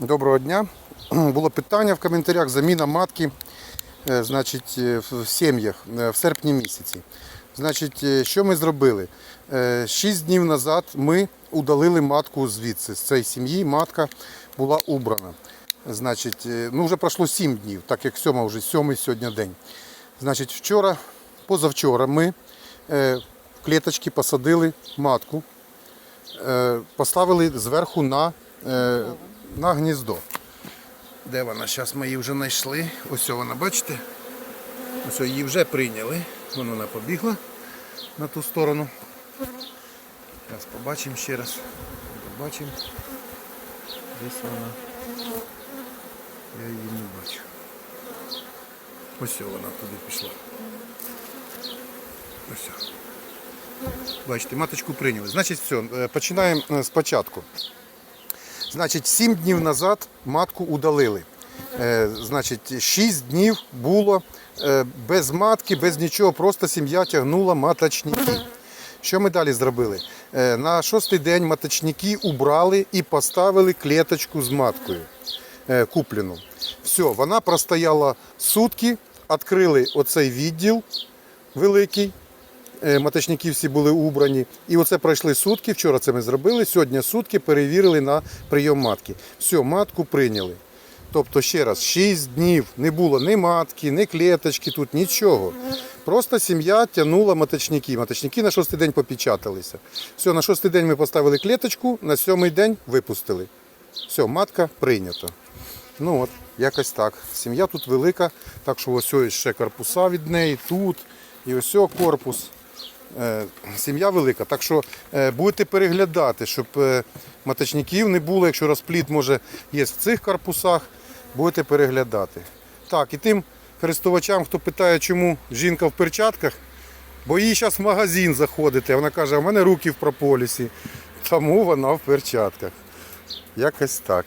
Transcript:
Доброго дня. Було питання в коментарях заміна матки е, значить, е, в сім'ях е, в серпні місяці. Значить, що ми зробили? Шість днів назад ми удалили матку звідси. З цієї сім'ї матка була убрана. Значить, ну вже пройшло сім днів, так як сьома вже сьомий сьогодні день. Значить, вчора, позавчора ми в клеточки посадили матку поставили зверху на, на гніздо. Де вона? Зараз ми її вже знайшли. Ось вона, бачите? Ось її вже прийняли. Вон вона побігла на ту сторону. Зараз побачимо ще раз. Побачимо. Десь вона. Я її не бачу. Ось вона туди пішла. Ось. Бачите, маточку прийняли. Значить, все, починаємо е, спочатку. Значить, 7 днів назад матку удалили. Е, Значить, 6 днів було е, без матки, без нічого, просто сім'я тягнула маточники. Що ми далі зробили? Е, На шостий день маточники убрали і поставили клеточку з маткою куплену. Все, вона простояла сутки, відкрили оцей відділ великий, маточники всі були убрані. І оце пройшли сутки. Вчора це ми зробили. Сьогодні сутки перевірили на прийом матки. Все, матку прийняли. Тобто, ще раз, 6 днів не було ні матки, ні клеточки тут, нічого. Просто сім'я тягнула маточники. Маточники на шостий день попечаталися. Все, на шостий день ми поставили клеточку, на сьомий день випустили. Все, матка прийнята. Ну от, якось так. Сім'я тут велика, так що ось ще корпуса від неї, тут і ось корпус. Е, Сім'я велика, так що е, будете переглядати, щоб е, маточників не було, якщо розпліт може є в цих корпусах, будете переглядати. Так, і тим користувачам, хто питає, чому жінка в перчатках, бо їй зараз в магазин заходити, вона каже, а в мене руки в прополісі, тому вона в перчатках. Якось так.